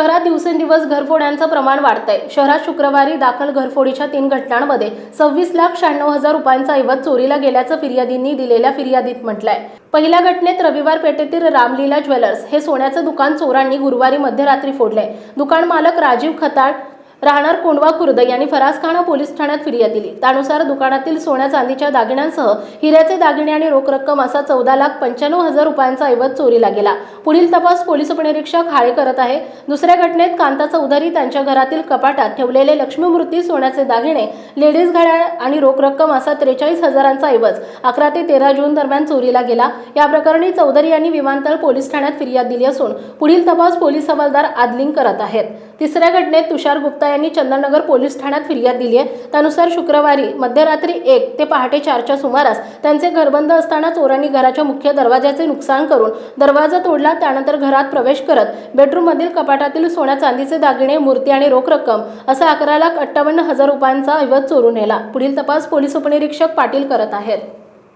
शहरात दिवसेंदिवस घरफोड्यांचं प्रमाण वाढतंय. शहरात शुक्रवारी दाखल घरफोडीच्या तीन घटनांमध्ये सव्वीस लाख शहाण्णव हजार रुपयांचा ऐवज चोरीला गेल्याचं फिर्यादींनी दिलेल्या फिर्यादीत म्हटलंय. पहिल्या घटनेत रविवार पेठेतील रामलीला ज्वेलर्स हे सोन्याचं दुकान चोरांनी गुरुवारी मध्यरात्री फोडलंय. दुकान मालक राजीव खताळ राहणार कोंडवा खुर्द यांनी फरासखाना पोलीस ठाण्यात फिर्याद दिली. त्यानुसार दुकानातील सोन्या चांदीच्या दागिन्यांसह हिऱ्याचे दागिने आणि रोख रक्कम असा चौदा लाख पंच्याण्णव हजार रुपयांचा ऐवज चोरीला गेला. पुढील तपास पोलीस उपनिरीक्षक हाळे करत आहे. दुसऱ्या घटनेत कांता चौधरी त्यांच्या घरातील कपाटात ठेवलेले लक्ष्मीमूर्ती सोन्याचे दागिने लेडीज घड्याळ आणि रोख रक्कम असा त्रेचाळीस हजारांचा ऐवज अकरा ते तेरा जून दरम्यान चोरीला गेला. या प्रकरणी चौधरी यांनी विमानतळ पोलीस ठाण्यात फिर्याद दिली असून पुढील तपास पोलीस हवालदार आदलिंग करत आहेत. तिसऱ्या घटनेत तुषार गुप्ता यांनी चंदननगर पोलीस ठाण्यात फिर्याद दिली आहे. त्यानुसार शुक्रवारी मध्यरात्री एक ते पहाटे चारच्या सुमारास त्यांचे घरबंद असताना चोरांनी घराच्या मुख्य दरवाजाचे नुकसान करून दरवाजा तोडला. त्यानंतर घरात प्रवेश करत बेडरूममधील कपाटातील सोन्या चांदीचे दागिने मूर्ती आणि रोख रक्कम असा अकरा लाख अठ्ठावन्न हजार रुपयांचा ऐवज चोरून नेला. पुढील तपास पोलीस उपनिरीक्षक पाटील करत आहेत.